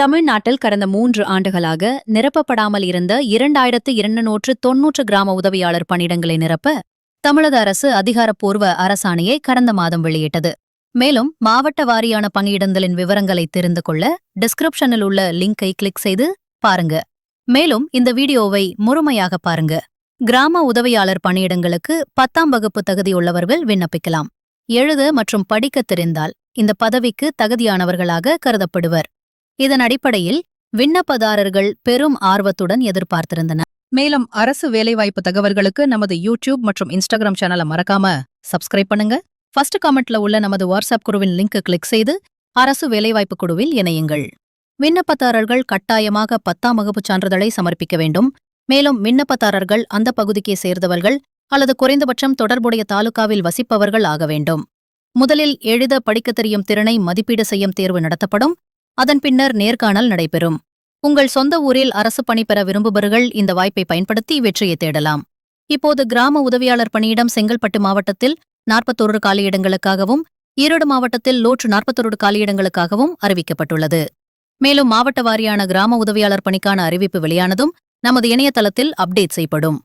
தமிழ்நாட்டில் கடந்த மூன்று ஆண்டுகளாக நிரப்பப்படாமல் இருந்த இரண்டாயிரத்து இருநூற்று தொன்னூற்று கிராம உதவியாளர் பணியிடங்களை நிரப்ப தமிழக அரசு அதிகாரப்பூர்வ அரசாணையை கடந்த மாதம் வெளியிட்டது. மேலும் மாவட்ட வாரியான பணியிடங்களின் விவரங்களை தெரிந்து கொள்ள டிஸ்கிரிப்ஷனில் உள்ள லிங்கை கிளிக் செய்து பாருங்க. மேலும் இந்த வீடியோவை முழுமையாக பாருங்க. கிராம உதவியாளர் பணியிடங்களுக்கு பத்தாம் வகுப்பு தகுதியுள்ளவர்கள் விண்ணப்பிக்கலாம். எழுத மற்றும் படிக்கத் தெரிந்தால் இந்த பதவிக்கு தகுதியானவர்களாக கருதப்படுவர். இதன் அடிப்படையில் விண்ணப்பதாரர்கள் பெரும் ஆர்வத்துடன் எதிர்பார்த்திருந்தனர் மேலும் அரசு வேலைவாய்ப்பு தகவல்களுக்கு நமது யூடியூப் மற்றும் இன்ஸ்டாகிராம் சேனலை மறக்காம சப்ஸ்கிரைப் பண்ணுங்க. ஃபர்ஸ்ட் காமெண்ட்ல உள்ள நமது வாட்ஸ்அப் குழுவின் லிங்க் கிளிக் செய்து அரசு வேலைவாய்ப்பு குழுவில் இணையுங்கள். விண்ணப்பதாரர்கள் கட்டாயமாக பத்தாம் வகுப்பு சான்றிதழை சமர்ப்பிக்க வேண்டும். மேலும் விண்ணப்பதாரர்கள் அந்த பகுதிக்கே சேர்ந்தவர்கள் அல்லது குறைந்தபட்சம் தொடர்புடைய தாலுகாவில் வசிப்பவர்கள் ஆக வேண்டும். முதலில் எழுத படிக்கத் தெரியும் திறனை மதிப்பீடு செய்யும் தேர்வு நடத்தப்படும். அதன் பின்னர் நேர்காணல் நடைபெறும். உங்கள் சொந்த ஊரில் அரசு பணி பெற விரும்புபவர்கள் இந்த வாய்ப்பை பயன்படுத்தி வெற்றியை தேடலாம். இப்போது கிராம உதவியாளர் பணியிடம் செங்கல்பட்டு மாவட்டத்தில் நாற்பத்தொரு காலியிடங்களுக்காகவும் ஈரோடு மாவட்டத்தில் நூற்று நாற்பத்தொரு காலியிடங்களுக்காகவும் அறிவிக்கப்பட்டுள்ளது. மேலும் மாவட்ட வாரியான கிராம உதவியாளர் பணிக்கான அறிவிப்பு வெளியானதும் நமது இணையதளத்தில் அப்டேட் செய்யப்படும்.